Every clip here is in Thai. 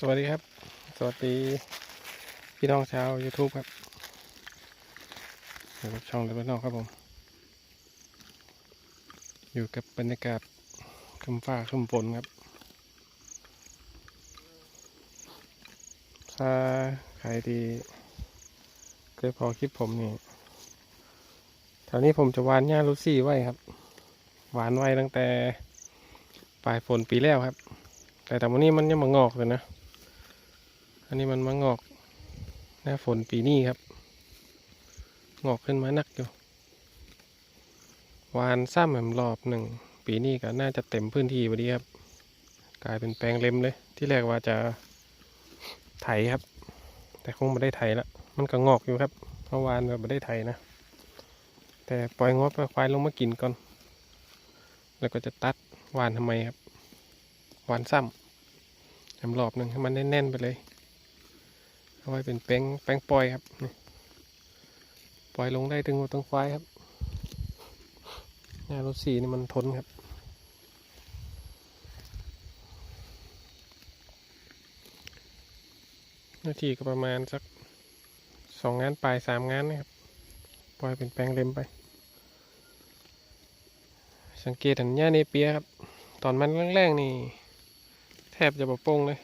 สวัสดีครับ สวัสดี พี่น้องชาว YouTube ครับอยู่กับช่องเล็บนอกครับผม อยู่กับบรรยากาศครึมฟ้าครึมฝนครับถ้าใครที่เคยพอคลิปผมนี่แถวนี้ผมจะหวานหญ้าลูซี่ไว้ครับ หวานไว้ตั้งแต่ปลายฝนปีแล้วครับ แต่แต่วันนี้มันยังมางอกเลยนะ อันนี้มันมางอกหน้าฝนปีนี้ครับ งอกขึ้นมานักอยู่ วานซ้ำแหมรอบหนึ่ง ปีนี้ก็น่าจะเต็มพื้นที่พอดีครับ กลายเป็นแปลงเล็มเลย ที่แรกว่าจะไถครับ แต่คงไม่ได้ไถละ มันก็งอกอยู่ครับเพราะวานแบบไม่ได้ไถนะ แต่ปล่อยงบไปควายลงมากินก่อน แล้วก็จะตัดวานทำไมครับ วานซ้ำแหมรอบหนึ่งให้มันแน่นๆไปเลย เอาไว้เป็นแป้งแป้งปล่อยครับปล่อยลงได้ถึงหัวตั้งควายครับหน้ารถสีนี่มันทนครับนาทีก็ประมาณสักสองงานปลายสามงานนะครับปล่อยเป็นแปลงเล็มไป สังเกตเห็นหญ้าเนเปียครับ ตอนมันแรกๆนี่ แทบจะบะโป้งเลย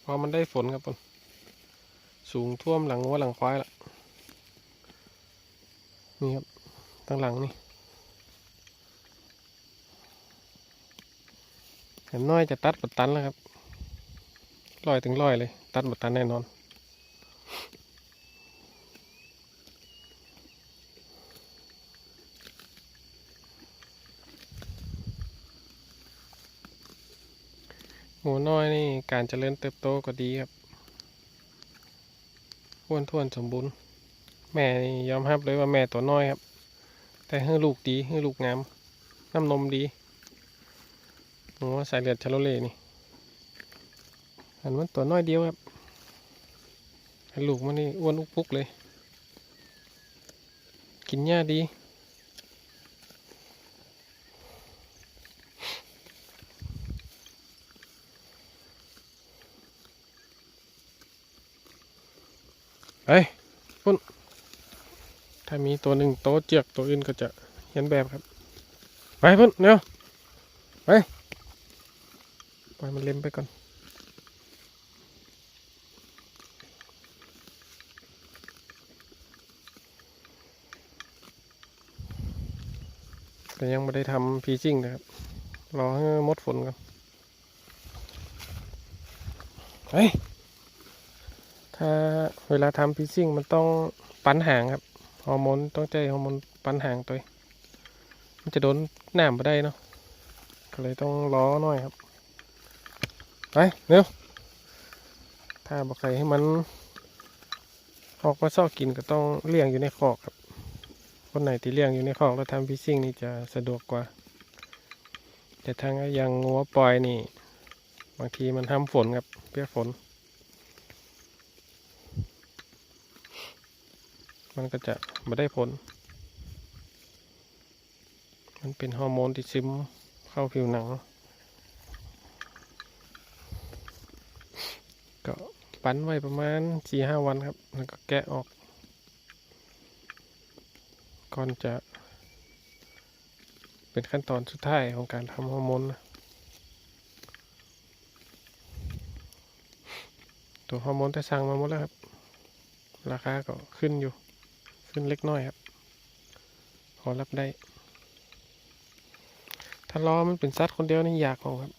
เพราะมันได้ฝนครับผม สูงท่วมหลังวัวหลังควายละนี่ครับตั้งหลังนี่เห็นน้อยจะตัดบัดตันแล้วครับลอยถึงลอยเลย ตัดบัดตันแน่นอนหมูน้อยนี่การเจริญเติบโตก็ดีครับ อ้วนท้วนสมบูรณ์ แม่ยอมรับเลยว่าแม่ตัวน้อยครับ แต่ให้ลูกดีให้ลูกงามน้ำนมดีหนูว่าสายเลือดชาโลเล่นี่อันมันตัวน้อยเดียวครับลูกมันนี่อ้วนอุกปุกเลย กินหญ้าดี เฮ้ยพุ่นถ้ามีตัวหนึ่งโตเจียกตัวอื่นก็จะเห็นแบบครับ ไปพุ่นเร็วไปปล่อยมันเล็มไปก่อนแต่ยังไม่ได้ทำพีจิ้งนะครับ รอให้มดฝนก่อน เฮ้ย ถ้าเวลาทำพีซิ่งมันต้องปั้นหางครับ ฮอร์โมนต้องใจฮอร์โมนปั้นหางตัว มันจะโดนหนามไปได้เนาะ ก็เลยต้องล้อหน่อยครับ ไปเร็ว ถ้าบอกใครให้มันออกมาซอกกินก็ต้องเลี้ยงอยู่ในคอกครับ คนไหนที่เลี้ยงอยู่ในคอกแล้วทำพีซิ่งนี่จะสะดวกกว่า แต่ทางย่างงัวปล่อยนี่ บางทีมันทำฝนครับเปียกฝน มันก็จะไม่ได้ผล มันเป็นฮอร์โมนที่ซึมเข้าผิวหนัง ก็ปั้นไว้ประมาณสี่ห้าวันครับ แล้วก็แกะออก ก่อนจะเป็นขั้นตอนสุดท้ายของการทำฮอร์โมนนะตัวฮอร์โมนแต่สั่งมาหมดแล้วครับ ราคาก็ขึ้นอยู่ ขึ้นเล็กน้อยครับ พอรับได้ ถ้าล้อมันเป็นซัดคนเดียวนี่ยากของครับ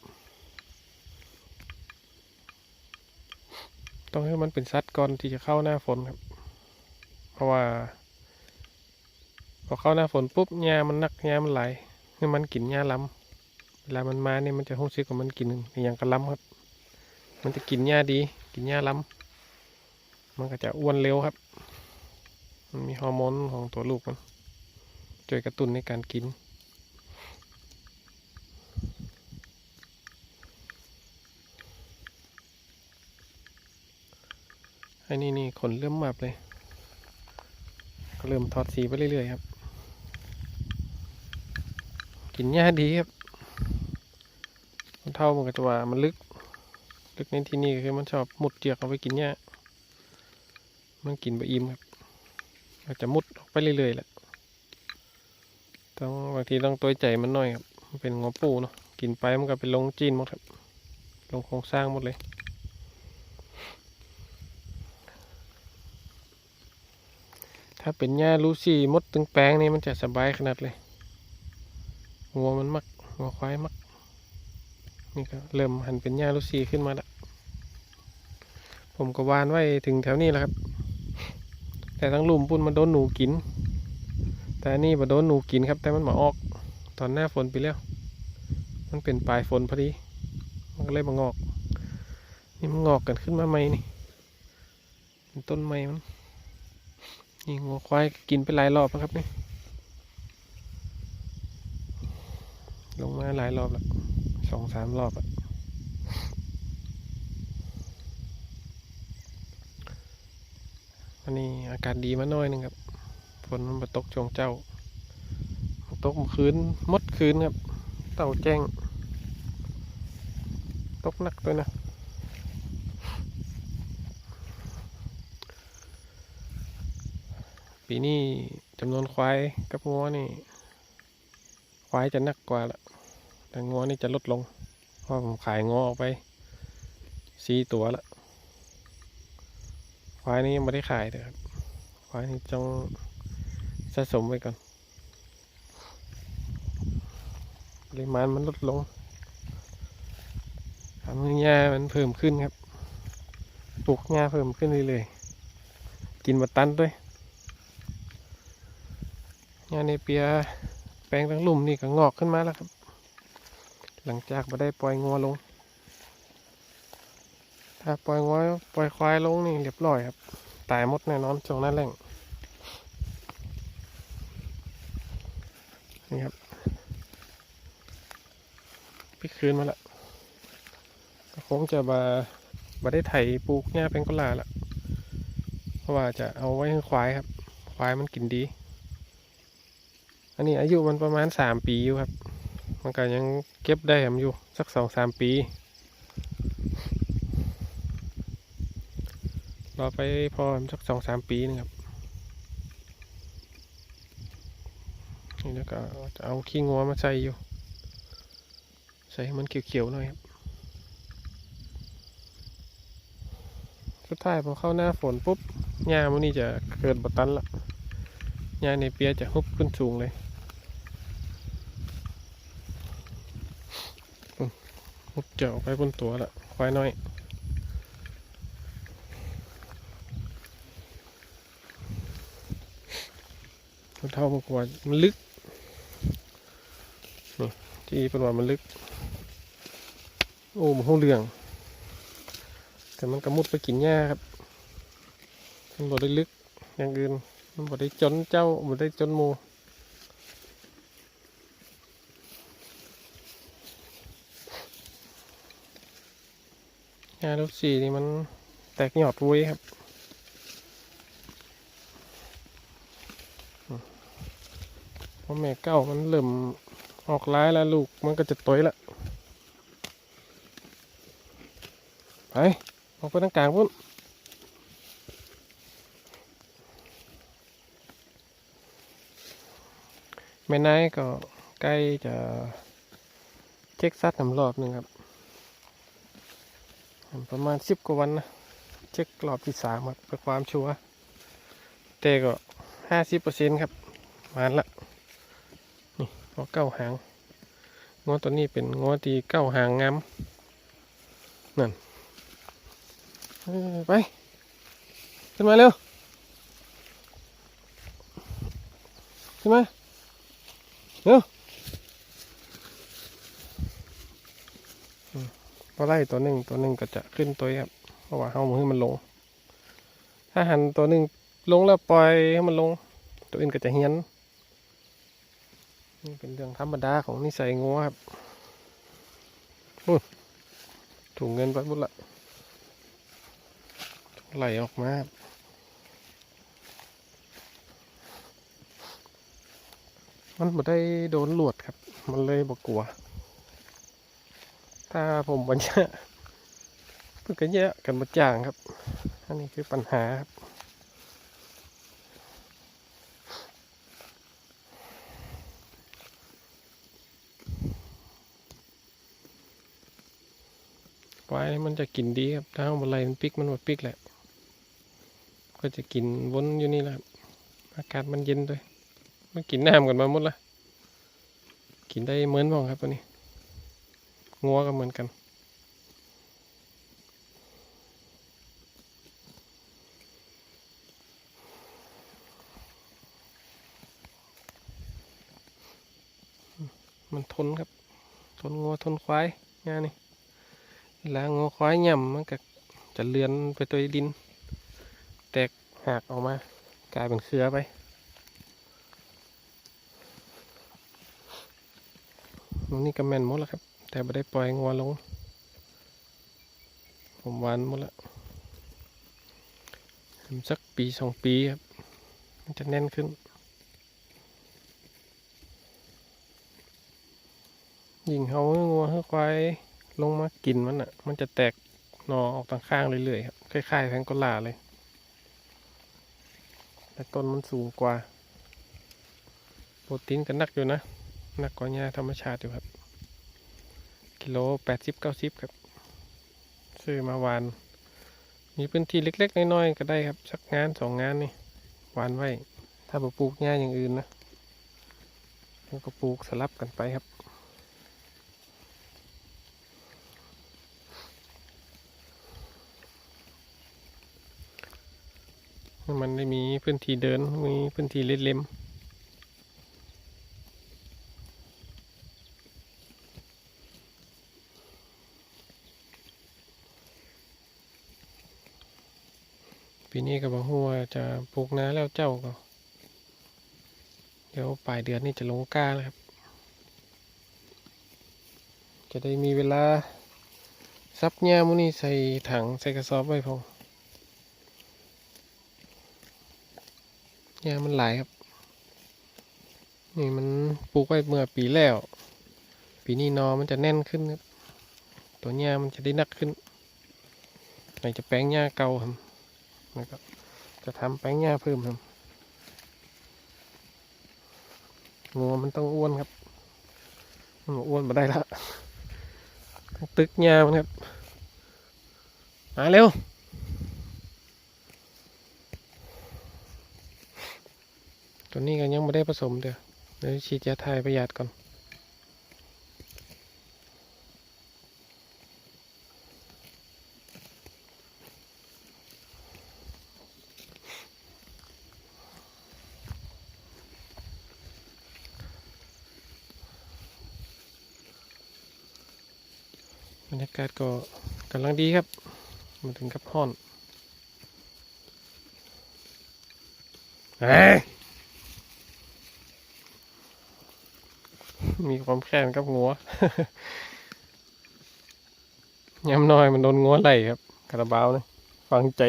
ต้องให้มันเป็นซัดก่อนที่จะเข้าหน้าฝนครับ เพราะว่า พอเข้าหน้าฝนปุ๊บหญ้ามันนักหญ้ามันไหลให้มันกินหญ้าล้ำเวลามันมาเนี่ยมันจะรู้สึกว่ามันกินอย่างกระล้ำครับ มันจะกินหญ้าดี กินหญ้าล้ำมันก็จะอ้วนเร็วครับ มันมีฮอร์โมนของตัวลูกมันช่วยกระตุ้นในการกิน ไอ้นี่นี่ขนเริ่มมาบเลย ก็เริ่มถอดสีไปเรื่อยๆครับ กินหญ้าดีครับ มันเท่ามันก็จะว่ามันลึก ลึกในที่นี่คือมันชอบมุดเจียกเอาไปกินหญ้า มันกินไปอิ่มครับ อาจะมุดออกไปเรื่อยๆแหละต้องบางทีต้องตัวใจมันหน่อยครับมันเป็นงอปูเนาะกินไปมันก็เป็นลงจีนหมดครับ ลงโครงสร้างหมดเลยถ้าเป็นหญ้าลูซี่มดตึงแปลงนี่มันจะสบายขนาดเลยงัวมันมักงัวควายมัก นี่ก็เริ่มหันเป็นหญ้าลูซี่ขึ้นมาแล้วผมก็วานไว้ถึงแถวนี้แล้วครับ แต่ทั้งลุมปุ่นมันโดนหนูกิน แต่นี่มาโดนหนูกินครับ แต่มันมาออก ตอนหน้าฝนไปแล้ว มันเป็นปลายฝนพอดี มันก็เลยมางอก นี่มันงอกกันขึ้นมาใหม่นี่เป็นต้นไม้มันนี่งัวควายกินไปหลายรอบแล้วครับนี่ลงมาหลายรอบแล้วสองสามรอบอะ วันนี้อากาศดีมาหน่อยหนึงครับ ฝนมันมาตกช่วงเจ้าตกคืนมดคืนครับ เต่าแจ้ง ตกหนักด้วยนะปีนี้จำนวนควายกับงัวนี่ ควายจะหนักกว่าละแต่งัวนี่จะลดลง เพราะผมขายงัวออกไปสี่ตัวละ ควายนี่ยังไม่ได้ขายเลยครับควายนี่ต้องสะสมไว้ก่อนปริมาณมันลดลงทำให้หญ้ามันเพิ่มขึ้นครับ ปลูกหญ้าเพิ่มขึ้นเรื่อยๆ กินมาตันด้วยหญ้าในเปียแปลงทั้งลุ่มนี่ก็งอกขึ้นมาแล้วครับ หลังจากมาได้ปล่อยงัวลง ถ้าปล่อยงัวปล่อยควายลงนี่เรียบร้อยครับ ตายหมดแน่นอนช่งหนั้นแรงนี่ครับพี่คืนมาละก็คงจะมามาได้ไถปลูกหญ้าเป็นกุหลาละเพราะว่าจะเอาไว้ให้ควายครับ ควายมันกินดี อันนี้อายุมันประมาณสามปีอยู่ครับ มันก็ยังเก็บได้ผมอยู่สักสองสามปี รอไปพอสักสองสามปีนึงครับนี่แล้วก็จะเอาขี้งัวมาใส่อยู่ ใส่ให้มันเขียวๆหน่อยครับสุดท้ายพอเข้าหน้าฝนปุ๊บหญ้ามันนี่จะเกิดบตันละหญ้าในเปียจะฮุบขึ้นสูงเลยมุดเจาะไปบนตัวละควายน้อย เท่ามากกว่ามันลึกนี่ที่เป็นว่ามันลึก โอ้มันห้องเรือง แต่มันกระมุดไปกินหญ้าครับมันบ่ได้ลึกอย่างอื่นมันบ่ได้จนเจ้าบ่ได้จนหมูยาลูกสีนี่มันแตกหยอดวุ้ยครับอืม เพราะแม่เก้ามันเริ่มออกร้ายแล้วลูกมันก็จะต้อยละไปออกไปทางกลางพุ่นแม่นายก็ใกล้จะเช็คซัดน้ำรอบหนึ่งครับ ประมาณสิบกว่าวันนะ เช็ครอบที่สามครับเพื่อความชัวร์แต่ก็ห้าสิบเปอร์เซ็นต์ครับ มาละ อเก้าหางงอตัวนี้เป็นงอตีเก้าหางงามนั่นไปขึ้นมาเร็วขึ้นมาเร็วพอไล่ตัวหนึ่งตัวหนึ่งก็จะขึ้นตัวครับเพราะว่าเอามือให้มันลง ถ้าหันตัวหนึ่งลงแล้วปล่อยให้มันลง ตัวอื่นก็จะเฮียน นี่เป็นเรื่องธรรมดาของนิสัยงัวครับอุ้ยถุงเงินไปหมดละไหลออกมาครมันไม่ได้โดนหลวดครับ มันเลยบกกลัว ถ้าผมวันนี้มันก็แยะกันหมดอย่างครับ อันนี้คือปัญหาครับ ควายมันจะกินดีครับ ถ้าเอาบนไรมันปิกมันหมดปิกแหละ ก็จะกินวนอยู่นี่แหละอากาศมันเย็นด้วยมันกินน้ำกันมาหมดละกินได้เหมือนบ้องครับตัวนี้งัวก็เหมือนกันมันทนครับ ทนงัวทนควายงานนี่ เวลางัวควายย่ำมันก็จะเลือนไปตัวดิน แตกหักออกมา กลายเป็นเครือไปตรงนี้ก็แม่นหมดแล้วครับ แต่ไม่ได้ปล่อยงัวลง ผมวานหมดแล้วทำสักปีสองปีครับ มันจะแน่นขึ้น ยิงเขางัวให้ควาย ลงมากินมันอะ มันจะแตกหนอออกทางข้างเรื่อยๆครับคล้ายๆแพงกลาเลย แต่ต้นมันสูงกว่า โปรตีนก็นักอยู่นะนักกว่าหญ้าธรรมชาติอยู่ครับ กิโลแปดสิบเก้าสิบครับซื้อมาวาน มีพื้นที่เล็กๆน้อยๆก็ได้ครับ สักงานสองงานนี่วานไว้ ถ้าปลูกหญ้าอย่างอื่นนะแล้วก็ปลูกสลับกันไปครับ ให้มันได้มีพื้นที่เดิน มีพื้นที่เล็ดเล็มปีนี้ก็บอกว่าจะปลูกนาแล้วเจ้าก็ เดี๋ยวปลายเดือนนี้จะลงกล้าแล้วครับ จะได้มีเวลาซับหญ้ามุนี่ใส่ถังใส่กระสอบไว้พอ หญ้ามันหลายครับ นี่มันปลูกไว้เมื่อปีแล้ว ปีนี้นอมันจะแน่นขึ้นครับ ตัวหญ้ามันจะได้นักขึ้นไหนจะแปลงหญ้าเก่าครับแล้วก็จะทำแป้งหญ้าเพิ่มครับงัวมันต้องอ้วนครับมันอ้วนมาได้แล้วต้องตึกหญ้ามันครับมาเร็ว ตัวนี้ก็ยังไม่ได้ผสมเดี๋ยวเดี๋ยวฉีดยาทายประหยัดก่อนบรรยากาศก็กำลังดีครับ มาถึงกับห้อนเฮ้ยมี ความแค้นกับงัวย้ำน้อยมันโดนงัวไหลครับคาราบาวนะฟังใจ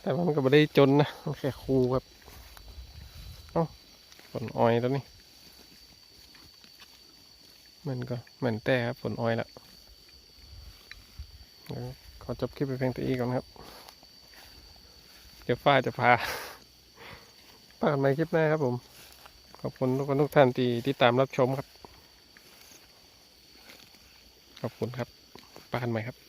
แต่ว่ามันก็ไม่ได้จนนะมันแค่คูครับเอ้าฝนออยตัวนี้มันก็เหมือนแต่ครับฝนออยละเดี๋ยวขอจบคลิปไปเพียงตัวอีกก่อนครับ เดี๋ยวฟ้าจะพาพากันในคลิปหน้าครับผม ขอบคุณทุกคนทุกท่านที่ที่ตามรับชมครับ ขอบคุณครับปากันใหม่ครับ